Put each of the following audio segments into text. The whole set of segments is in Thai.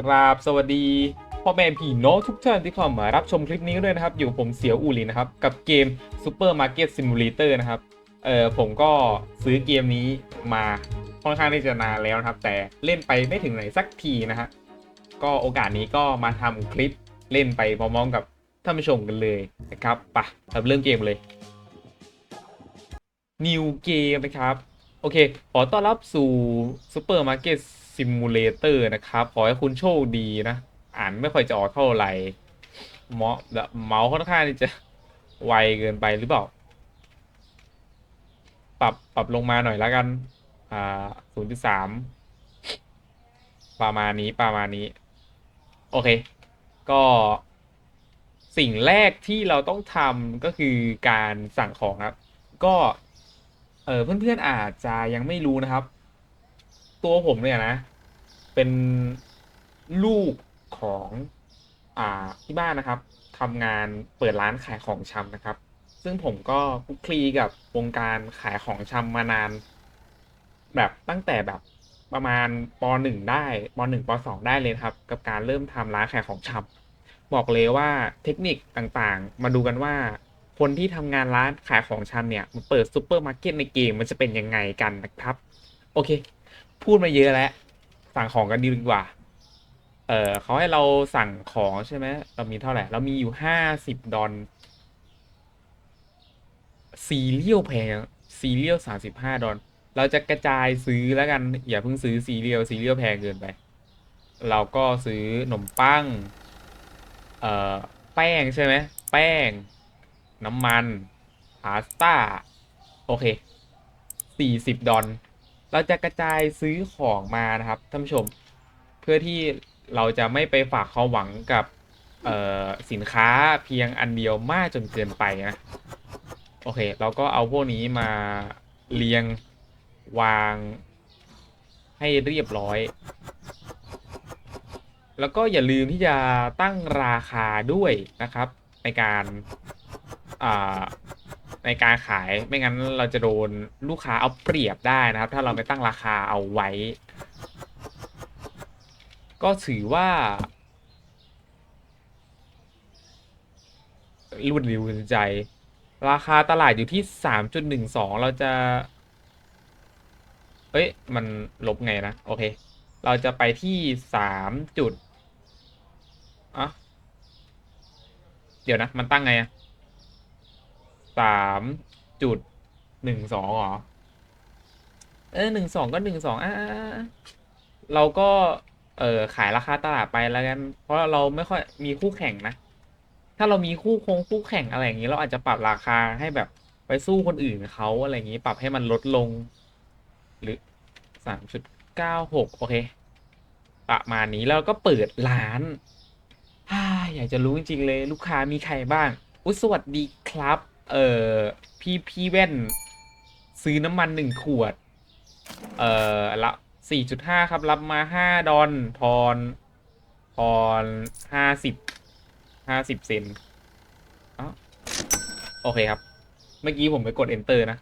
กราบสวัสดีพ่อแม่พี่น้องทุกท่านที่เข้ามารับชมคลิปนี้ด้วยนะครับ อยู่ผมเสียวอูหลีนะครับ กับเกม Super Market Simulator นะครับ เออผมก็ซื้อเกมนี้มาค่อนข้างที่จะนานแล้วนะครับ แต่เล่นไปไม่ถึงไหนสักทีนะฮะก็โอกาสนี้ก็มาทำคลิปเล่นไปพร้อมๆกับท่านผู้ชมกันเลยนะครับปะเราเริ่มเกมเลย New Game นะครับ โอเค ขอต้อนรับสู่ Super Market Simulator นะครับ ขอให้คุณโชคดีนะ อ่านไม่ค่อยจะออกเท่าไหร่เมาส์เมาส์ค่อนข้างที่จะไวเกินไปหรือเปล่า ปรับปรับลงมาหน่อยแล้วกัน อ่าศูนย์จุดสามประมาณนี้ประมาณนี้ โอเค ก็สิ่งแรกที่เราต้องทำก็คือการสั่งของครับ ก็ เออเพื่อนๆอาจจะยังไม่รู้นะครับ ตัวผมเนี่ยนะ เป็นลูกของอ่าที่บ้านนะครับทำงานเปิดร้านขายของชำนะครับ ซึ่งผมก็คลุกคลีกับวงการขายของชำมานาน แบบตั้งแต่แบบประมาณปหนึ่งได้ปหนึ่งปสองได้เลยครับ กับการเริ่มทำร้านขายของชำบอกเลยว่าเทคนิคต่างๆ มาดูกันว่าคนที่ทำงานร้านขายของชำเนี่ยมาเปิดซูเปอร์มาร์เก็ตในเกมมันจะเป็นยังไงกันนะครับ โอเค พูดมาเยอะแล้ว สั่งของกันดีกว่า เออเขาให้เราสั่งของใช่ไหมเรามีเท่าไหร่ เรามีอยู่ห้าสิบดอลซีเรียลแพงซีเรียลสามสิบห้าดอลเราจะกระจายซื้อแล้วกัน อย่าเพิ่งซื้อซีเรียลซีเรียลแพงเกินไป เราก็ซื้อขนมปัง เอ่อ แป้งใช่ไหม แป้ง น้ำมัน พาสต้า โอเค40ดอล เราจะกระจายซื้อของมานะครับท่านผู้ชม เพื่อที่เราจะไม่ไปฝากความหวังกับสินค้าเพียงอันเดียวมากจนเกินไปนะโอเค เราก็เอาพวกนี้มาเรียงวางให้เรียบร้อย แล้วก็อย่าลืมที่จะตั้งราคาด้วยนะครับ ในการอ่า ในการขายไม่งั้นเราจะโดนลูกค้าเอาเปรียบได้นะครับ ถ้าเราไม่ตั้งราคาเอาไว้ ก็ถือว่ารวดเร็วทันใจ ราคาตลาดอยู่ที่สามจุดหนึ่งสองเราจะ เอ้ย มันลบไงนะ โอเค เราจะไปที่สามจุดอะเดี๋ยวนะ มันตั้งไงอะ สามจุดหนึ่งสองหรอ เออหนึ่งสองก็หนึ่งสองอ่าเราก็ เออขายราคาตลาดไปแล้วกัน เพราะเราไม่ค่อยมีคู่แข่งนะ ถ้าเรามีคู่คงคู่แข่งอะไรอย่างนี้ เราอาจจะปรับราคาให้แบบไปสู้คนอื่นเขาอะไรอย่างนี้ ปรับให้มันลดลง หรือสามจุดเก้าหกโอเค ประมาณนี้แล้วก็เปิดร้านอยากจะรู้จริงๆเลย ลูกค้ามีใครบ้าง อุสวัสดีครับ เออพี่พี่แว่น ซื้อน้ำมันหนึ่งขวด เอ่อละสี่จุดห้าครับ รับมาห้าดอลทอนทอนห้าสิบห้าสิบเซนอ๋อโอเคครับ เมื่อกี้ผมไปกด enter นะ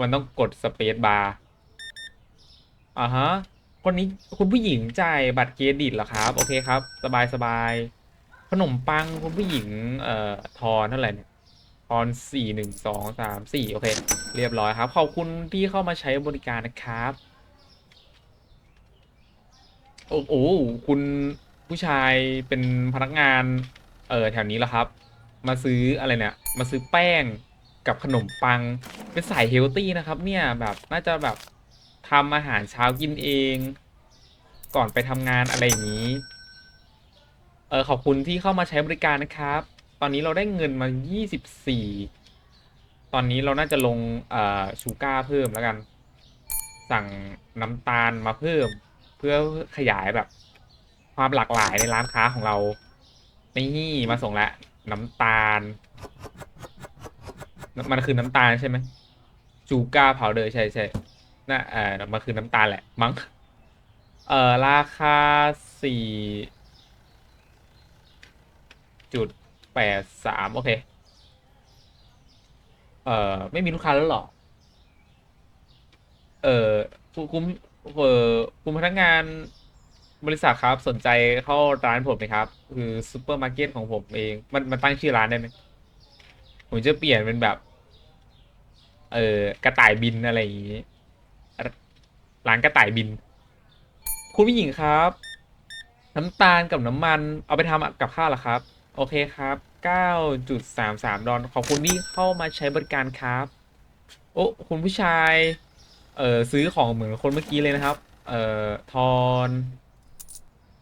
มันต้องกด space bar อ่าฮะ คนนี้คุณผู้หญิงจ่ายบัตรเครดิตเหรอครับ โอเคครับ สบายสบายขนมปังคุณผู้หญิง เอ่อ ทอนเท่าไหร่เนี่ย ทอนสี่หนึ่งสองสามสี่โอเค เรียบร้อยครับ ขอบคุณที่เข้ามาใช้บริการนะครับ โอ้โหคุณผู้ชายเป็นพนักงาน เออแถวนี้แล้วครับ มาซื้ออะไรเนี่ย มาซื้อแป้งกับขนมปัง เป็นสายเฮลตี้นะครับ เนี่ยแบบน่าจะแบบทำอาหารเช้ากินเอง ก่อนไปทำงานอะไรอย่างนี้ เออขอบคุณที่เข้ามาใช้บริการนะครับ อนนี้เราได้เงินมา 24 ตอนนี้เราน่าจะลงชูการ์เพิ่มแล้วกัน สั่งน้ำตาลมาเพิ่ม เพื่อขยายแบบ ความหลากหลายในร้านค้าของเรา นี่มาส่งแล้วน้ำตาล มันคือน้ำตาลใช่ไหมจูการ์พาเดอร์ใช่ใช่น่าเออมันคือน้ำตาลแหละมั้งเอ่อราคาสี่จุด แปดสามโอเค เอ่อ ไม่มีลูกค้าแล้วหรอ เออคุณเออคุณพนักงานบริษัทครับสนใจเข้าร้านผมไหมครับ คือซูเปอร์มาร์เก็ตของผมเอง มันมันตั้งชื่อร้านได้ไหมผมจะเปลี่ยนเป็นแบบ เออกระต่ายบินอะไรอย่างงี้ร้านกระต่ายบิน คุณผู้หญิงครับ น้ำตาลกับน้ำมันเอาไปทำกับข้าวหรอครับ โอเคครับ 9.33 ดอลขอบคุณที่เข้ามาใช้บริการครับ โอ้คุณผู้ชาย เอ่อซื้อของเหมือนคนเมื่อกี้เลยนะครับ เอ่อ ทอน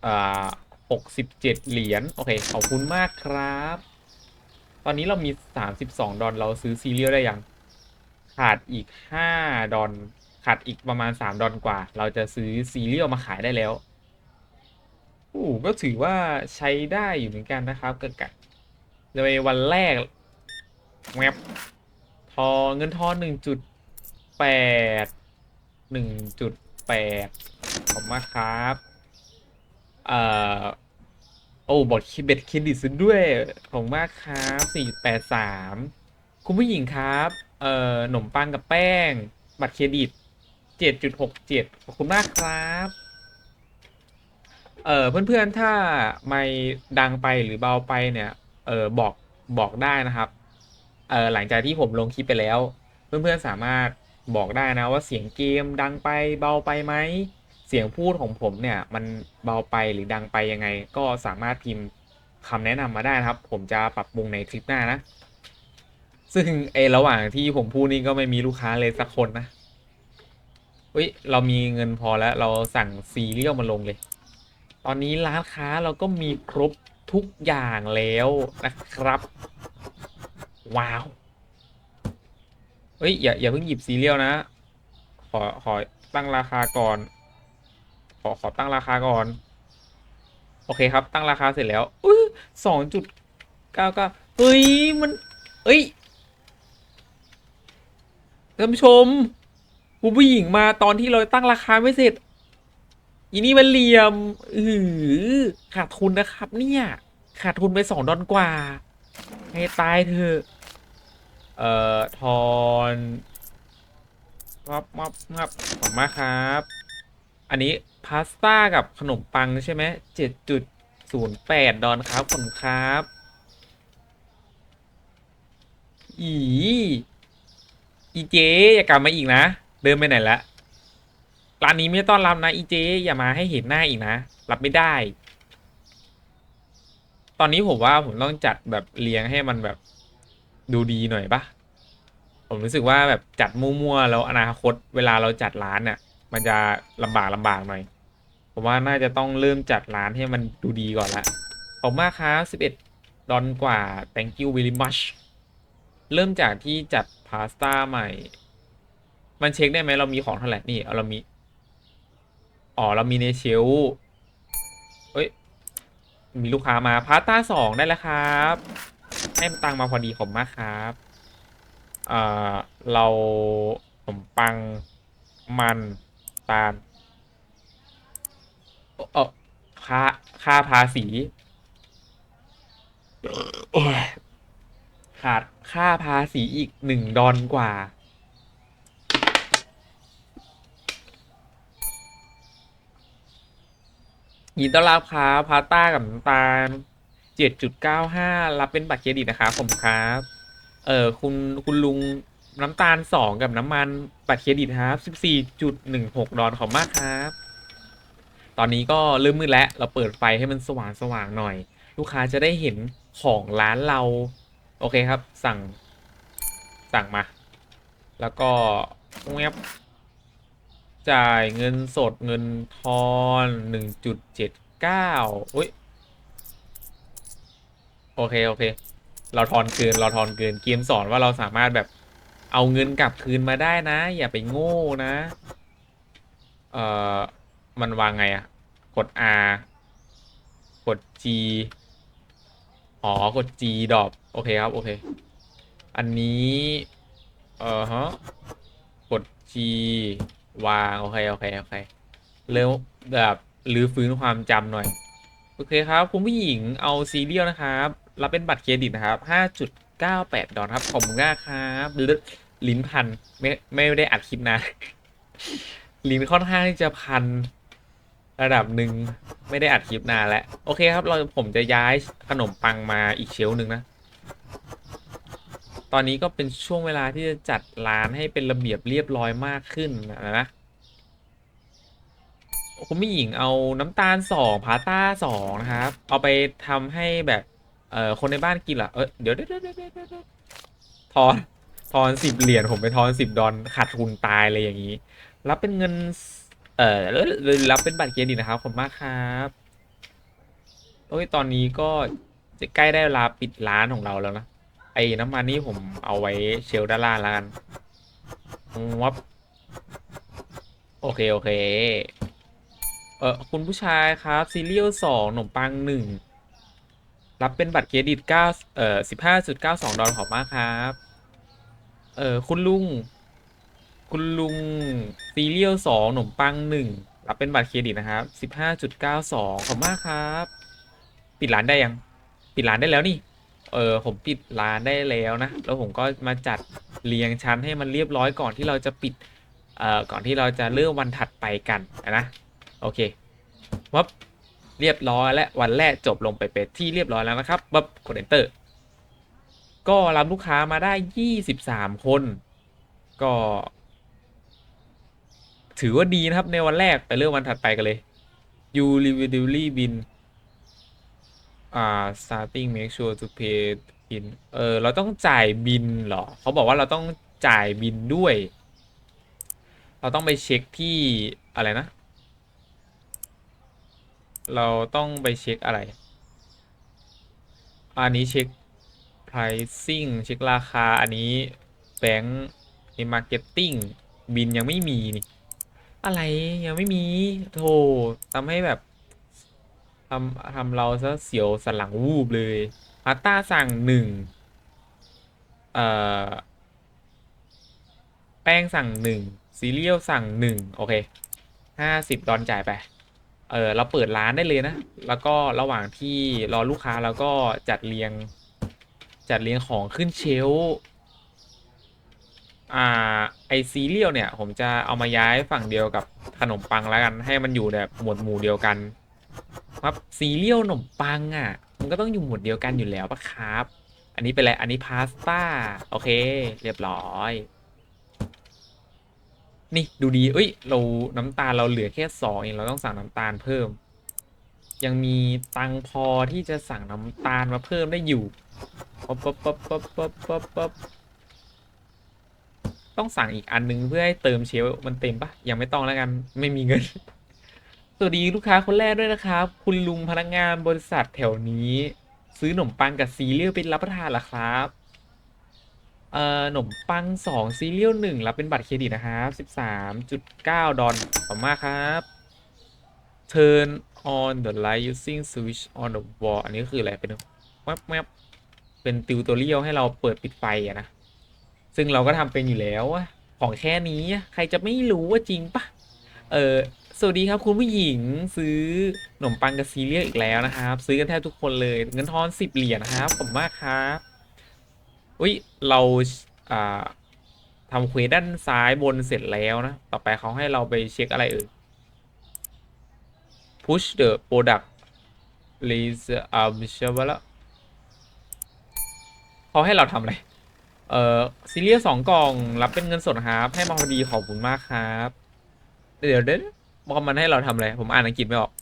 อ่าหกสิบเหรียญ โอเค ขอบคุณมากครับ ตอนนี้เรามีสามสิบสองดอลเราซื้อซีเรียลได้ยัง ขาดอีกห้าดอลขาดอีกประมาณสามดอลกว่า เราจะซื้อซีเรียลมาขายได้แล้ว อ้ก็ถือว่าใช้ได้อยู่เหมือนกันนะครับกะกะเลยวันแรกแวบทอเงินทอนหนึ่งจุดแปดหนึ่งจุดแปดขอบคุณมากครับเอ่อโอ้บอดเบ็ดเครดิตซะด้วยขอบคุณมากครับสี่แปดสามคุณผู้หญิงครับ เอ่อขนมปังกับแป้ง บัตรเครดิตเจ็ดจุดหกเจ็ดขอบคุณมากครับ เอ่อเพื่อนๆถ้าไม่ดังไปหรือเบาไปเนี่ย เออบอกบอกได้นะครับ เออหลังจากที่ผมลงคลิปไปแล้ว เพื่อนๆสามารถบอกได้นะว่าเสียงเกมดังไปเบาไปไหมเสียงพูดของผมเนี่ย มันเบาไปหรือดังไปยังไง ก็สามารถพิมพ์คำแนะนำมาได้นะครับ ผมจะปรับปรุงในคลิปหน้านะ ซึ่งไอระหว่างที่ผมพูดนี่ก็ไม่มีลูกค้าเลยสักคนนะเฮ้ยเรามีเงินพอแล้วเราสั่งซีเรียลมาลงเลย ตอนนี้ร้านค้าเราก็มีครบทุกอย่างแล้วนะครับ ว้าว เฮ้ย อย่าอย่าเพิ่งหยิบซีเรียลนะ ขอขอตั้งราคาก่อน ขอขอตั้งราคาก่อน โอเคครับ ตั้งราคาเสร็จแล้วอุ้ยสองจุดเก้าเก้าเฮ้ย มัน เอ้ยท่านผู้ชมคุณผู้หญิงมาตอนที่เราตั้งราคาไม่เสร็จ อีนี่มันเหลี่ยมอือขาดทุนนะครับ เนี่ย ขาดทุนไปสองดอลกว่า ให้ตายเถอะเอ่อทอนมับมับมับขอบมากครับ อันนี้พาสต้ากับขนมปังใช่ไหมเจ็ดจุดศูนย์แปดดอลครับขอบคุณครับอีอีเจอย่ากลับมาอีกนะ เดินไปไหนละ ร้านนี้ไม่ต้อนรับนะอีเจอย่ามาให้เห็นหน้าอีกนะ รับไม่ได้ ตอนนี้ผมว่าผมต้องจัดแบบเลี้ยงให้มันแบบดูดีหน่อยปะผมรู้สึกว่าแบบจัดมั่วๆแล้วอนาคตเวลาเราจัดร้านเนี่ยมันจะลำบากลำบากหน่อย ผมว่าน่าจะต้องเริ่มจัดร้านให้มันดูดีก่อนละขอบมากครับสิบเอ็ดดอนกว่า thank you very much เริ่มจากที่จัดพาสต้าใหม่ มันเช็คได้ไหมเรามีของเท่าไหร่นี่ เรามี อ๋อ เรามีในเชลเอ้ย มีลูกค้ามาพาสต้าสองได้แล้วครับ ให้ตังมาพอดีขอบคุณมากครับเอ่อเราขนมปังมันตาลเออค่าค่าภาษีขาดค่าภาษีอีกหนึ่งดอลกว่า ยินต้อนรับครับพาต้ากับน้ำตาลเจ็ดจุดเก้าห้ารับเป็นบัตรเครดิตนะครับผมครับ เออคุณคุณลุงน้ำตาลสองกับน้ำมันบัตรเครดิตครับสิบสี่จุดหนึ่งหกดอลขอบมากครับ ตอนนี้ก็เริ่มมืดแล้ว เราเปิดไฟให้มันสว่างสว่างหน่อย ลูกค้าจะได้เห็นของร้านเรา โอเคครับ สั่ง สั่งมา แล้วก็เว็บ จ่ายเงินสดเงินทอนหนึ่งจุดเจ็ดเก้าอุ้ย โอเค โอเค เราทอนเกิน เราทอนเกิน เกมสอนว่าเราสามารถแบบเอาเงินกลับคืนมาได้นะ อย่าไปโง่นะ เอ่อ มันวางไงอะกด R กด G อ๋อ กด G ดอปโอเคครับ โอเค อันนี้ เออฮะ กด G วางโอเคโอเคโอเคเริ่มแบบหรือฟื้นความจำหน่อย โอเคครับ คุณผู้หญิงเอาซีเรียลนะครับ รับเป็นบัตรเครดิตนะครับ 5.98 ดอลลาร์ครับขอบคุณมากครับลิ้นลิ้นพันไม่ไม่ได้อัดคลิปนะ ลิ้นค่อนข้างที่จะพันระดับหนึ่งไม่ได้อัดคลิปนานแล้ว โอเคครับ เราผมจะย้ายขนมปังมาอีกเชลหนึ่งนะ ตอนนี้ก็เป็นช่วงเวลาที่จะจัดร้านให้เป็นระเบียบเรียบร้อยมากขึ้นนะนะคุณผู้หญิงเอาน้ำตาลสองพาสต้าสองนะครับ เอาไปทำให้แบบเอ่อคนในบ้านกินเหรอเออเดี๋ยวเดี๋ยวเดี๋ยวเดี๋ยวเดี๋ยวทอนทอนสิบเหรียญผมไปทอนสิบดอลขาดทุนตายเลยอย่างนี้ รับเป็นเงิน เอ่อรับเป็นบัตรเครดิตนะครับขอบมากครับโอ้ยตอนนี้ก็จะใกล้ได้เวลาปิดร้านของเราแล้วนะ ไอ้น้ำมันนี่ผมเอาไว้เชลด้านล่างแล้วกันวับโอเค โอเค เออคุณผู้ชายครับซีเรียลสองขนมปังหนึ่งรับเป็นบัตรเครดิตเก้าเอ่อสิบห้าจุดเก้าสองดอลลาร์ขอบมากครับ เออคุณลุง คุณลุงซีเรียลสองขนมปังหนึ่งรับเป็นบัตรเครดิตนะครับสิบห้าจุดเก้าสองขอบมากครับ ปิดร้านได้ยัง ปิดร้านได้แล้วนี่ เออผมปิดร้านได้แล้วนะ แล้วผมก็มาจัดเรียงชั้นให้มันเรียบร้อยก่อนที่เราจะปิดเอ่อก่อนที่เราจะเริ่มวันถัดไปกันนะโอเควับเรียบร้อยและวันแรกจบลงไปเป็นที่เรียบร้อยแล้วนะครับวับกด enter ก็รับลูกค้ามาได้ 23 คน ก็ ถือว่าดีนะครับในวันแรกไปเริ่มวันถัดไปกันเลย you delivery bin อ่า starting make sure to pay in เออ เราต้องจ่ายบินเหรอ เขาบอกว่าเราต้องจ่ายบินด้วย เราต้องไปเช็คที่อะไรนะ เราต้องไปเช็คอะไร อันนี้เช็ค pricing เช็คราคา อันนี้ bank marketing บินยังไม่มีนี่ อะไรยังไม่มีโธทำให้แบบ ทำทำเราซะเสียวสันหลังวูบเลยพาต้าสั่งหนึ่งเอ่อ แป้งสั่งหนึ่งซีเรียลสั่งหนึ่งโอเคห้าสิบดอลจ่ายไป เออเราเปิดร้านได้เลยนะ แล้วก็ระหว่างที่รอลูกค้าแล้วก็จัดเรียง จัดเรียงของขึ้นเชลอ่าไอซีเรียลเนี่ย ผมจะเอามาย้ายฝั่งเดียวกับขนมปังแล้วกัน ให้มันอยู่แบบหมวดหมู่เดียวกัน ครับซีเรียลขนมปังอะ มันก็ต้องอยู่หมวดเดียวกันอยู่แล้วปะครับ อันนี้เป็นอะไร อันนี้พาสต้า โอเค เรียบร้อย นี่ดูดี เอ้ย เราน้ำตาลเราเหลือแค่สองเองเราต้องสั่งน้ำตาลเพิ่ม ยังมีตังพอที่จะสั่งน้ำตาลมาเพิ่มได้อยู่ป๊บป๊บป๊บป๊บป๊บป๊บป๊บต้องสั่งอีกอันนึงเพื่อให้เติมเชลมันเต็มปะยังไม่ต้องแล้วกัน ไม่มีเงิน สวัสดีลูกค้าคนแรกด้วยนะครับ คุณลุงพนักงานบริษัทแถวนี้ ซื้อขนมปังกับซีเรียลเป็นรับประทานเหรอครับเอ่อขนมปังสองซีเรียลหนึ่งรับเป็นบัตรเครดิตนะครับสิบสามจุดเก้าดอลขอบมากครับ turn on the light using switch on the wall อันนี้คืออะไรเป็นแวบแวบเป็นติวตัวเรียลให้เราเปิดปิดไฟอะนะ ซึ่งเราก็ทำเป็นอยู่แล้วอะของแค่นี้ใครจะไม่รู้ว่าจริงปะเออ สวัสดีครับคุณผู้หญิงซื้อขนมปังกับซีเรียลอีกแล้วนะครับ ซื้อกันแทบทุกคนเลยเงินทอนสิบเหรียญนะครับขอบมากครับอุ้ยเราอ่าทำเควสด้านซ้ายบนเสร็จแล้วนะ ต่อไปเขาให้เราไปเช็คอะไรเอ่ย push the product release a v i s u a l เขาให้เราทำอะไร เอ่อซีเรียลสองกล่องรับเป็นเงินสดครับ ให้มาพอดีขอบคุณมากครับ เดี๋ยวเดี๋ยว บอกมันให้เราทำอะไร ผมอ่านอังกฤษไม่ออก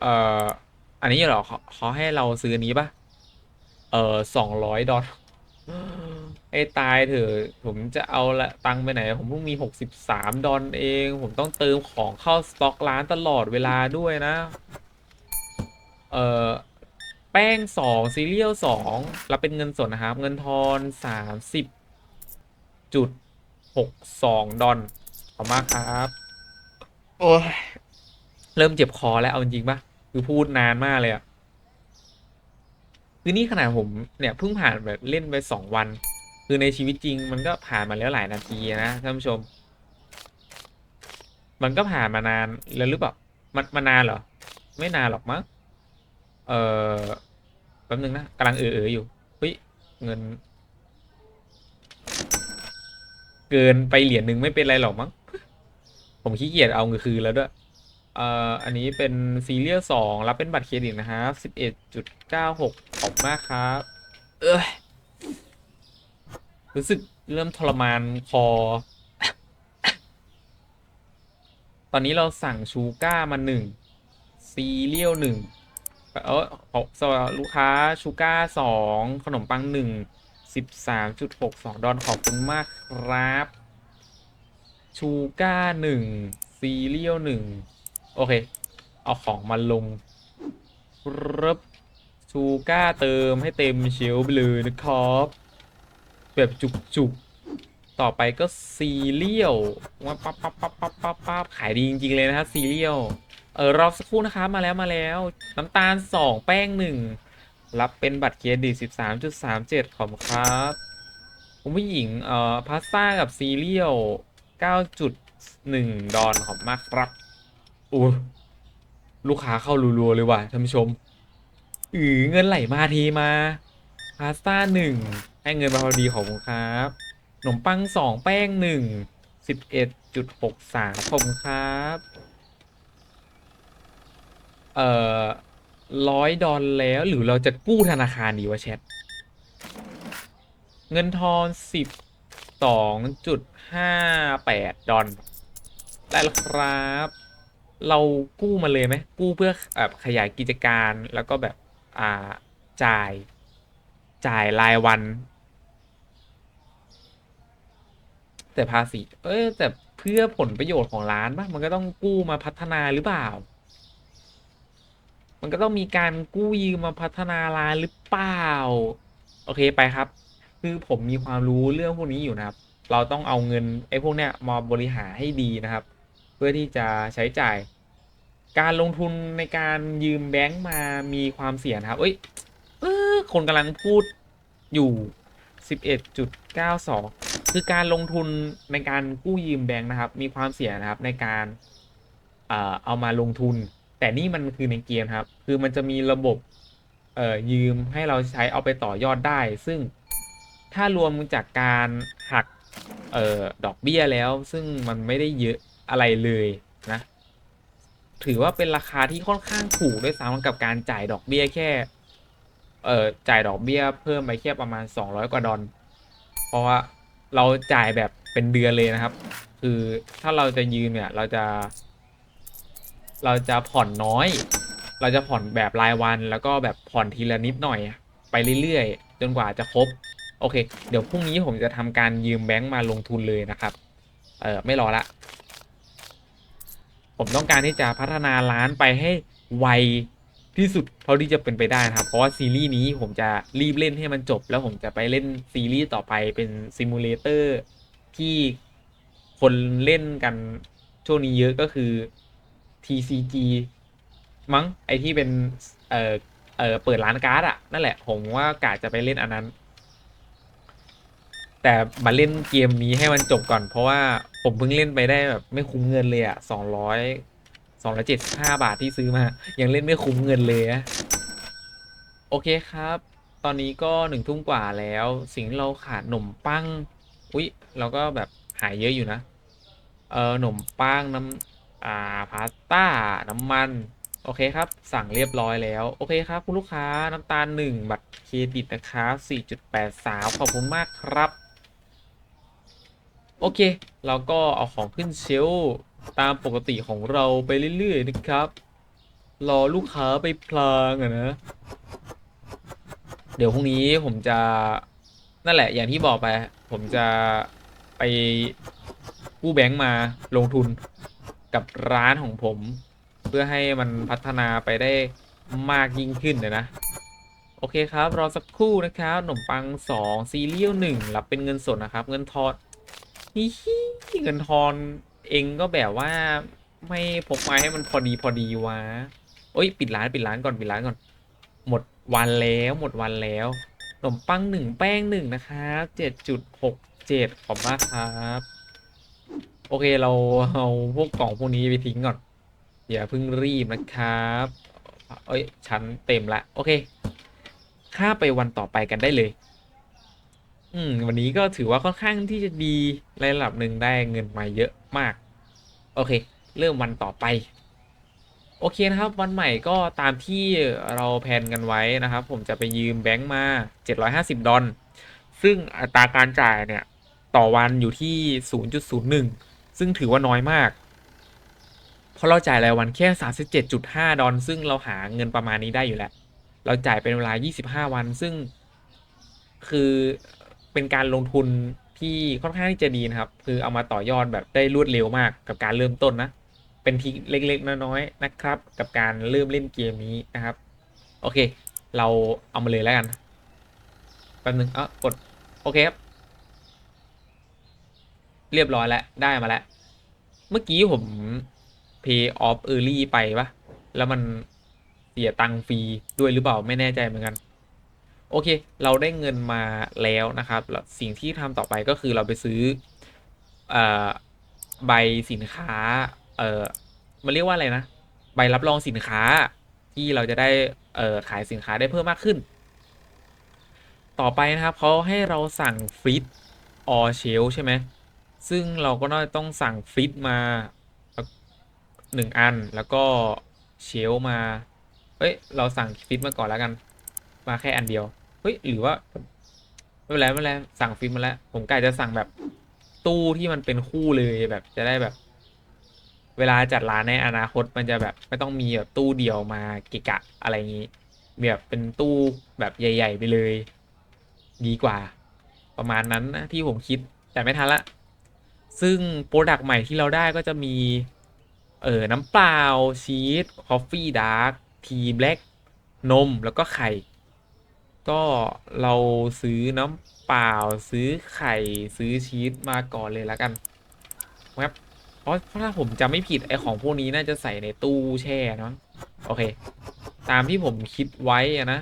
เอ่อ อันนี้เหรอเขาเขาให้เราซื้อนี้ปะเออสองร้อยดอลไอ้ตายเถอะผมจะเอาละตังไปไหน ผมเพิ่งมีหกสิบสามดอลเอง ผมต้องเติมของเข้าสต็อกร้านตลอดเวลาด้วยนะ เอ่อ แป้งสองซีเรียลสองรับเป็นเงินสดนะครับ เงินทอนสามสิบจุดหกสองดอลขอบคุณมากครับ โอ้ยเริ่มเจ็บคอแล้วเอาจริงปะคือพูดนานมากเลยอะคือนี่ขนาดผมเนี่ยเพิ่งผ่านแบบเล่นไปสองวัน คือในชีวิตจริง มันก็ผ่านมาแล้วหลายนาทีนะท่านผู้ชม มันก็ผ่านมานานแล้วหรือเปล่ามันมานานเหรอ ไม่นานหรอกมั้งเออแป๊บนึงนะกำลังเออเอออยู่เฮ้ยเงิน เกินไปเหรียญหนึ่งไม่เป็นไรหรอกมั้ง ผมขี้เกียจเอาเงินคืนแล้วด้วยเอ่ออันนี้เป็นซีเรียลสองรับเป็นบัตรเครดิตนะฮะสิบเอ็ดจุดเก้าหกขอบมากครับ เอ้ยรู้สึกเริ่มทรมานคอ ตอนนี้เราสั่งชูก้ามาหนึ่งซีเรียลหนึ่งเออขอสวัสดีลูกค้าชูก้าสองขนมปังหนึ่งสิบสามจุดหกสองดอลขอบคุณมากครับ ชูก้าหนึ่งซีเรียลหนึ่งโอเค เอาของมาลงรับชูก้าเติมให้เต็มเชลไปเลยนะครับแบบจุกๆ ต่อไปก็ซีเรียลว่าปั๊บปั๊บปั๊บปั๊บปั๊บปั๊บขายดีจริง ๆ เลยนะครับซีเรียลเออรอสักครู่นะครับมาแล้วมาแล้ว น้ำตาลสองแป้งหนึ่งรับเป็นบัตรเครดิตสิบสามจุดสามเจ็ดขอบคุณครับ คุณผู้หญิงเอ่อพาสต้ากับซีเรียล เก้าจุดหนึ่งดอนขอบมากครับอู้ลูกค้าเข้ารัวๆเลยว่ะท่านผู้ชมอือเงินไหลมาทีมาพาสต้าหนึ่งให้เงินมาพอดีขอบคุณครับขนมปังสองแป้งหนึ่งสิบเอ็ดจุดหกสามขอบคุณครับ เอ่อร้อยดอลแล้วหรือเราจะกู้ธนาคารดีวะแชท เงินทอนสิบ สองจุดห้าแปดดอลได้แล้วครับ เรากู้มาเลยไหมกู้เพื่อแบบขยายกิจการแล้วก็แบบอ่าจ่าย จ่ายรายวัน แต่ภาษี เอ้ยแต่เพื่อผลประโยชน์ของร้านปะมันก็ต้องกู้มาพัฒนาหรือเปล่า มันก็ต้องมีการกู้ยืมมาพัฒนาร้านหรือเปล่า โอเคไปครับ คือผมมีความรู้เรื่องพวกนี้อยู่นะครับ เราต้องเอาเงินไอ้พวกเนี้ยมาบริหารให้ดีนะครับ เพื่อที่จะใช้จ่าย การลงทุนในการยืมแบงก์มามีความเสี่ยงนะครับเอ้ยเออคนกำลังพูดอยู่11.92 คือการลงทุนในการกู้ยืมแบงก์นะครับ มีความเสี่ยงนะครับในการเอามาลงทุน แต่นี่มันคือในเกมครับ คือมันจะมีระบบยืมให้เราใช้เอาไปต่อยอดได้ ซึ่ง ถ้ารวมจากการหักเอ่อดอกเบี้ยแล้ว ซึ่งมันไม่ได้เยอะอะไรเลยนะ ถือว่าเป็นราคาที่ค่อนข้างถูกด้วยซ้ำกับการจ่ายดอกเบี้ยแค่ เอ่อจ่ายดอกเบี้ยเพิ่มไปแค่ประมาณ 200 กว่าดอลเพราะว่าเราจ่ายแบบเป็นเดือนเลยนะครับ คือถ้าเราจะยืมเนี่ยเราจะ เราจะผ่อนน้อย เราจะผ่อนแบบรายวันแล้วก็แบบผ่อนทีละนิดหน่อย ไปเรื่อยๆ จนกว่าจะครบ โอเค เดี๋ยวพรุ่งนี้ผมจะทำการยืมแบงก์มาลงทุนเลยนะครับ เออไม่รอละ ผมต้องการที่จะพัฒนาร้านไปให้ไวที่สุดเท่าที่จะเป็นไปได้นะครับ เพราะว่าซีรีส์นี้ผมจะรีบเล่นให้มันจบ แล้วผมจะไปเล่นซีรีส์ต่อไปเป็นซิมูเลเตอร์ที่คนเล่นกันช่วงนี้เยอะก็คือ TCG มั้งไอที่เป็นเออเออเปิดร้านการ์ดอะนั่นแหละ ผมว่ากะจะไปเล่นอันนั้น แต่มาเล่นเกมนี้ให้มันจบก่อน เพราะว่าผมเพิ่งเล่นไปได้แบบไม่คุ้มเงินเลยอะสองร้อยสองร้อยเจ็ดสิบห้าบาทที่ซื้อมา ยังเล่นไม่คุ้มเงินเลยอะโอเคครับ ตอนนี้ก็หนึ่งทุ่มกว่าแล้ว สิ่งที่เราขาดขนมปัง อุ๊ย เราก็แบบหายเยอะอยู่นะ เออขนมปังน้ำอ่าพาสต้า น้ำมัน โอเคครับ สั่งเรียบร้อยแล้ว โอเคครับ คุณลูกค้าน้ำตาลหนึ่งบัตรเครดิตนะครับ4.83 ขอบคุณมากครับ โอเค เราก็เอาของขึ้นเชลตามปกติของเราไปเรื่อยๆนะครับ รอลูกค้าไปพลางอะนะ เดี๋ยวพรุ่งนี้ผมจะนั่นแหละ อย่างที่บอกไป ผมจะไปกู้แบงก์มาลงทุนกับร้านของผม เพื่อให้มันพัฒนาไปได้มากยิ่งขึ้นนะนะ โอเคครับ รอสักครู่นะครับขนมปังสองซีเรียลหนึ่งรับเป็นเงินสดนะครับ เงินทอด นฮิฮิเงินทอนเองก็แบบว่า ไม่พกมาให้มันพอดีพอดีวะโอ้ยปิดร้านปิดร้านก่อนปิดร้านก่อน หมดวันแล้วหมดวันแล้วขนมปังหนึ่งแป้งหนึ่งนะครับเจ็ดจุดหกเจ็ดขอบมากครับโอเคเราเอาพวกกล่องพวกนี้ไปทิ้งก่อนอย่าเพิ่งรีบนะครับ เอ้ยชั้นเต็มละโอเคข้าไปวันต่อไปกันได้เลย อืม วันนี้ก็ถือว่าค่อนข้างที่จะดีระดับหนึ่งได้เงินมาเยอะมาก โอเค เริ่มวันต่อไป โอเคนะครับ วันใหม่ก็ตามที่เราแพนกันไว้นะครับ ผมจะไปยืมแบงค์มา 750 ดอลซึ่งอัตราการจ่ายเนี่ย ต่อวันอยู่ที่ 0.01 ซึ่งถือว่าน้อยมาก เพราะเราจ่ายรายวันแค่ 37.5 ดอลซึ่งเราหาเงินประมาณนี้ได้อยู่แล้ว เราจ่ายเป็นเวลา 25 วันซึ่งคือ เป็นการลงทุนที่ค่อนข้างที่จะดีนะครับ คือเอามาต่อยอดแบบได้รวดเร็วมากกับการเริ่มต้นนะ เป็นทริคเล็กๆน้อยๆนะครับ กับการเริ่มเล่นเกมนี้นะครับ โอเค เราเอามาเลยแล้วกันแป๊บนึงเอะกด โอเคครับ เรียบร้อยแล้ว ได้มาแล้ว เมื่อกี้ผม pay off early ไปปะแล้วมันเสียตังค์ฟรีด้วยหรือเปล่าไม่แน่ใจเหมือนกัน โอเค เราได้เงินมาแล้วนะครับ สิ่งที่ทำต่อไปก็คือเราไปซื้ออใบสินค้า เออมันเรียกว่าอะไรนะ ใบรับรองสินค้าที่เราจะได้เออขายสินค้าได้เพิ่มมากขึ้น ต่อไปนะครับเขาให้เราสั่งฟรีดออเชลใช่ไหมซึ่งเราก็น่าจะต้องสั่งฟรีดมาหนึ่งอันแล้วก็เชลมา เอ้ย เราสั่งฟรีดมาก่อนแล้วกัน มาแค่อันเดียว เฮ้ยหรือว่าไม่เป็นไรไม่เป็นไรสั่งฟิล์มมาแล้ว ผมกะจะสั่งแบบตู้ที่มันเป็นคู่เลยแบบจะได้แบบ เวลาจัดร้านในอนาคตมันจะแบบไม่ต้องมีแบบตู้เดียวมากะกะอะไรอย่างนี้มีแบบเป็นตู้แบบใหญ่ ๆ ไปเลย ดีกว่า ประมาณนั้นนะที่ผมคิดแต่ไม่ทันละ ซึ่งโปรดักต์ใหม่ที่เราได้ก็จะมี เออน้ำเปล่าชีสคอฟฟี่ดาร์กทีแบล็กนมแล้วก็ไข่ ก็เราซื้อน้ำเปล่าซื้อไข่ซื้อชีสมาก่อนเลยล้วกันครับเพราะถ้าผมจำไม่ผิดไอของพวกนี้น่าจะใส่ในตู้แช่เนาะโอเค ตามที่ผมคิดไว้อะนะ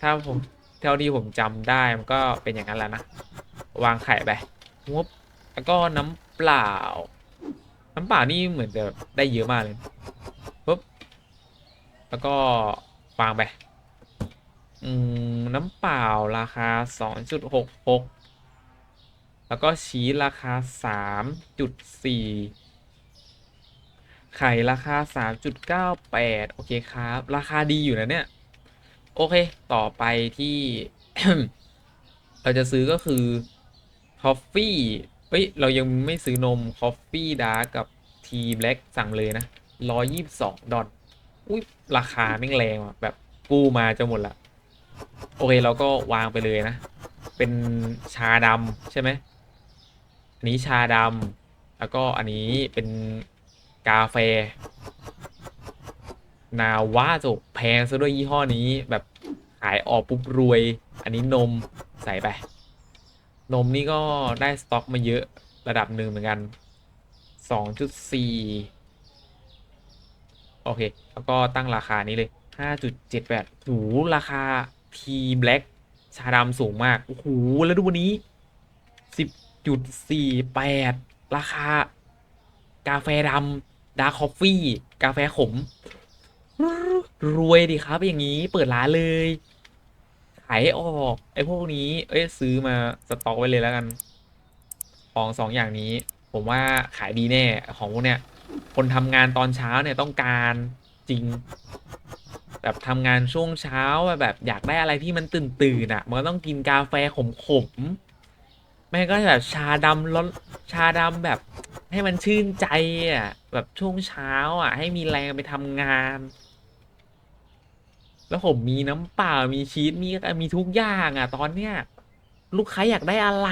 ถ้าผมเท่าที่ผมจำได้มันก็เป็นอย่างนั้นแหล้วนะ วางไข่ไปงบแล้วก็น้ำเปล่า น้ำเปล่านี่เหมือนจะได้เยอะมากเลยปุ๊บแล้วก็วางไป อืม น้ำเปล่าราคา 2.66 แล้วก็ชีสราคา 3.4 ไข่ราคา 3.98 โอเคครับ ราคาดีอยู่นะเนี่ย โอเค ต่อไปที่ เราจะซื้อก็คือคอฟฟี่เอ้ย เรายังไม่ซื้อนมคอฟฟี่ดาร์กับทีแบล็กสั่งเลยนะ 122 ดอลอุ้ยราคาไม่งแรงอะแบบกู้มาจะหมดละ โอเคเราก็วางไปเลยนะ เป็นชาดำใช่ไหมอันนี้ชาดำแล้วก็อันนี้เป็นกาแฟ นาวาโจแพงซะด้วยยี่ห้อนี้แบบขายออกปุ๊บรวย อันนี้นมใส่ไป นมนี่ก็ได้สต็อกมาเยอะระดับหนึ่งเหมือนกัน2.4 โอเค แล้วก็ตั้งราคานี้เลย 5.78หูราคา T Black ชาดำสูงมาก โอ้โห แล้วดูวันนี้ 10.48 ราคา กาแฟดำดาร์คอฟฟี่ กาแฟขม รวยดิครับ อย่างนี้เปิดร้านเลย ขายออก ไอ้พวกนี้ เอ้ย ซื้อมาสต็อกไว้เลยแล้วกัน ของสองอย่างนี้ ผมว่าขายดีแน่ ของพวกเนี้ย คนทำงานตอนเช้าเนี่ยต้องการจริง แบบทำงานช่วงเช้าแบบอยากได้อะไรที่มันตื่นตื่นอะ มันต้องกินกาแฟขมๆไม่ก็แบบชาดำร้อนชาดำแบบ ให้มันชื่นใจอะ แบบช่วงเช้า อะ ให้มีแรงไปทำงาน แล้วผมมีน้ำเปล่ามีชีสมีมีทุกอย่างอะ ตอนเนี้ยลูกค้าอยากได้อะไร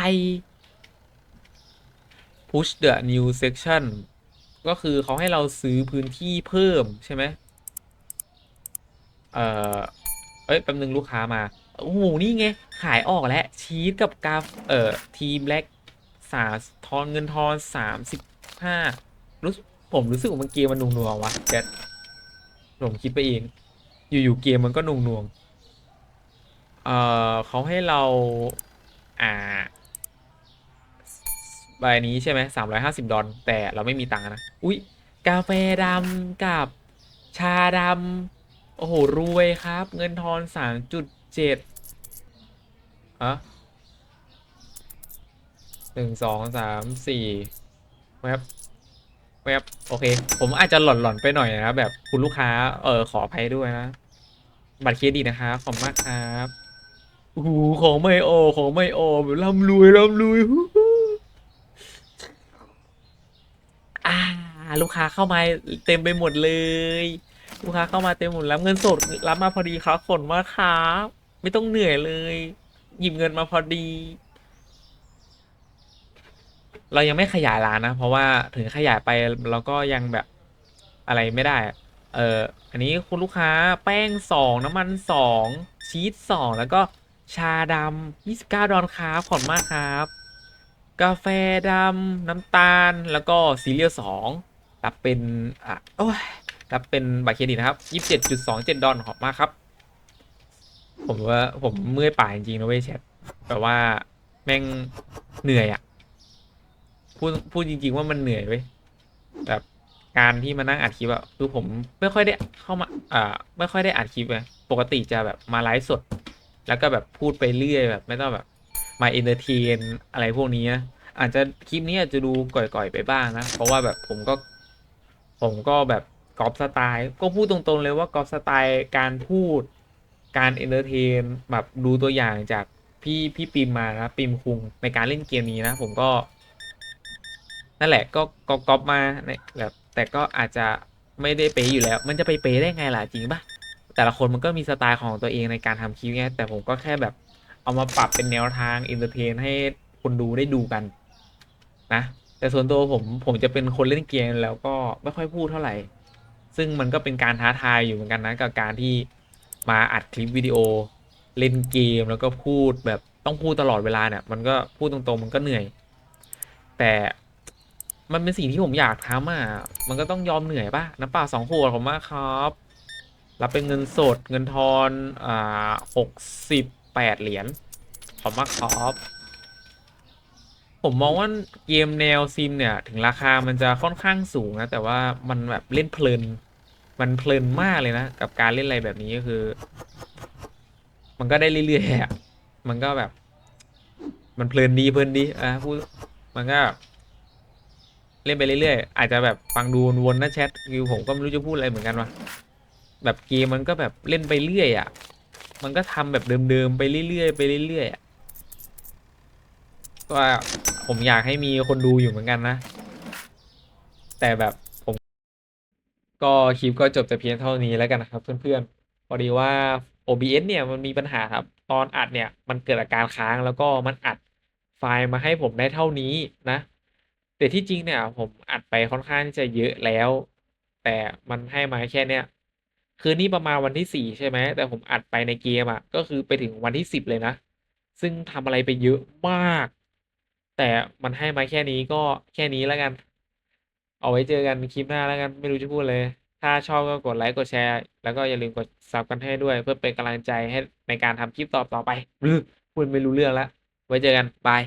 push the new section ก็คือเขาให้เราซื้อพื้นที่เพิ่มใช่ไหม เออเอ้ยแป๊บนึงลูกค้ามา โอ้โห นี่ไง ขายออกแล้ว ชีสกับกาฟเอ่อ ทีแบล็กสาทอนเงินทอนสามสิบห้ารู้สึกผมรู้สึกว่ามันเกมมันนุ่งๆวะแกผมคิดไปเอง อยู่ๆเกมมันก็นุ่งๆเอ่อเขาให้เรา อ่าใบนี้ใช่ไหมสามร้อยห้าสิบดอลแต่เราไม่มีตังค์นะ อุ๊ยกาแฟดำกับชาดำ โอ้โห รวยครับ เงินทอนสามจุดเจ็ดอะหนึ่งสองสามสี่ครับแวบโอเค ผมอาจจะหล่อนๆไปหน่อยนะแบบคุณลูกค้า เออขออภัยด้วยนะ บัตรเครดิตนะครับขอบมากครับโอ้โหของไม่โออกของไม่โออกร่ำรวยร่ำรวยฮู้ฮู้อ่า ลูกค้าเข้ามาเต็มไปหมดเลย ลูกค้าเข้ามาเต็มหมดแล้วเงินสดรับมาพอดีครับขอบคุณมาครับไม่ต้องเหนื่อยเลย หยิบเงินมาพอดี เรายังไม่ขยายร้านนะ เพราะว่าถึงขยายไปเราก็ยังแบบอะไรไม่ได้ เอออันนี้คุณลูกค้าแป้งสองน้ำมันสองชีสสองแล้วก็ชาดำยี่สิบเก้าดอลครับขอบมากครับ กาแฟดำน้ำตาลแล้วก็ซีเรียลสองรับเป็นอะโอ้ย รับเป็นบัตรเครดิตนะครับยี่สิบเจ็ดจุดสองเจ็ดดอลขอบมากครับ ผมว่าผมเมื่อยป่ากจริงๆนะเว้ยแชทแต่ว่าแม่งเหนื่อยอะพูดพูดจริง ๆ ว่ามันเหนื่อยเว้ยแบบการที่มานั่งอัดคลิปอะคือผมไม่ค่อยได้เข้ามาอ่าไม่ค่อยได้อัดคลิปไงปกติจะแบบมาไลฟ์สด แล้วก็แบบพูดไปเรื่อยแบบไม่ต้องแบบมาเอนเตอร์เทนอะไรพวกนี้นะอาจจะคลิปนี้อาจจะดูก่อยๆไปบ้างนะ เพราะว่าแบบผมก็ ผมก็แบบ กอล์ฟสไตล์ก็พูดตรงๆเลยว่ากอล์ฟสไตล์การพูดการเอนเตอร์เทนแบบดูตัวอย่างจากพี่พี่ปิมมานะปิมคุงในการเล่นเกมนี้นะผมก็ นั่นแหละก็ก็ก๊อปมาในแบบแต่ก็อาจจะไม่ได้เป๊ะอยู่แล้ว มันจะไปเป๊ะได้ไงล่ะจริงปะแต่ละคนมันก็มีสไตล์ของตัวเองในการทำคลิปไงแต่ผมก็แค่แบบเอามาปรับเป็นแนวทางเอนเตอร์เทนให้คนดูได้ดูกันนะแต่ส่วนตัวผมผมจะเป็นคนเล่นเกมแล้วก็ไม่ค่อยพูดเท่าไหร่ ซึ่งมันก็เป็นการท้าทายอยู่เหมือนกันนะกับการที่มาอัดคลิปวิดีโอเล่นเกมแล้วก็พูดแบบต้องพูดตลอดเวลาเนี่ยมันก็พูดตรงๆมันก็เหนื่อย แต่มันเป็นสิ่งที่ผมอยากทำอะมันก็ต้องยอมเหนื่อยป่ะน้ำเปล่าสองขวดผมมาครับ รับเป็นเงินสดเงินทอนอ่าหกสิบแปดเหรียญขอบมาครับผมมองว่าเกมแนวซิมเนี่ย ถึงราคามันจะค่อนข้างสูงนะ แต่ว่ามันแบบเล่นเพลิน มันเพลินมากเลยนะ กับการเล่นอะไรแบบนี้ก็คือ มันก็ได้เรื่อยๆอะมันก็แบบ มันเพลินดีเพลินดีอะพูดมันก็เล่นไปเรื่อยๆอาจจะแบบฟังดูวนๆนะแชทคือผมก็ไม่รู้จะพูดอะไรเหมือนกันว่ะแบบเกมมันก็แบบเล่นไปเรื่อยอะ มันก็ทำแบบเดิมๆไปเรื่อยๆไปเรื่อยๆอะก็ผมอยากให้มีคนดูอยู่เหมือนกันนะ แต่แบบ ก็คลิปก็จบแต่เพียงเท่านี้แล้วกันนะครับ เพื่อนๆพอดีว่า OBS เนี่ยมันมีปัญหาครับตอนอัดเนี่ยมันเกิดอาการค้างแล้วก็มันอัดไฟล์มาให้ผมได้เท่านี้นะ แต่ที่จริงเนี่ยผมอัดไปค่อนข้างที่จะเยอะแล้ว แต่มันให้มาแค่เนี้ยคือนี่ประมาณวันที่สี่ใช่ไหมแต่ผมอัดไปในเกมอะก็คือไปถึงวันที่สิบเลยนะ ซึ่งทำอะไรไปเยอะมาก แต่มันให้มาแค่นี้ก็แค่นี้แล้วกัน เอาไว้เจอกันคลิปหน้าแล้วกันไม่รู้จะพูดเลย ถ้าชอบก็กดไลค์กดแชร์ แล้วก็อย่าลืมกดซับกันให้ด้วย เพื่อเป็นกำลังใจให้ในการทำคลิปต่อต่อไปพูดไม่รู้เรื่องแล้วไว้เจอกันบาย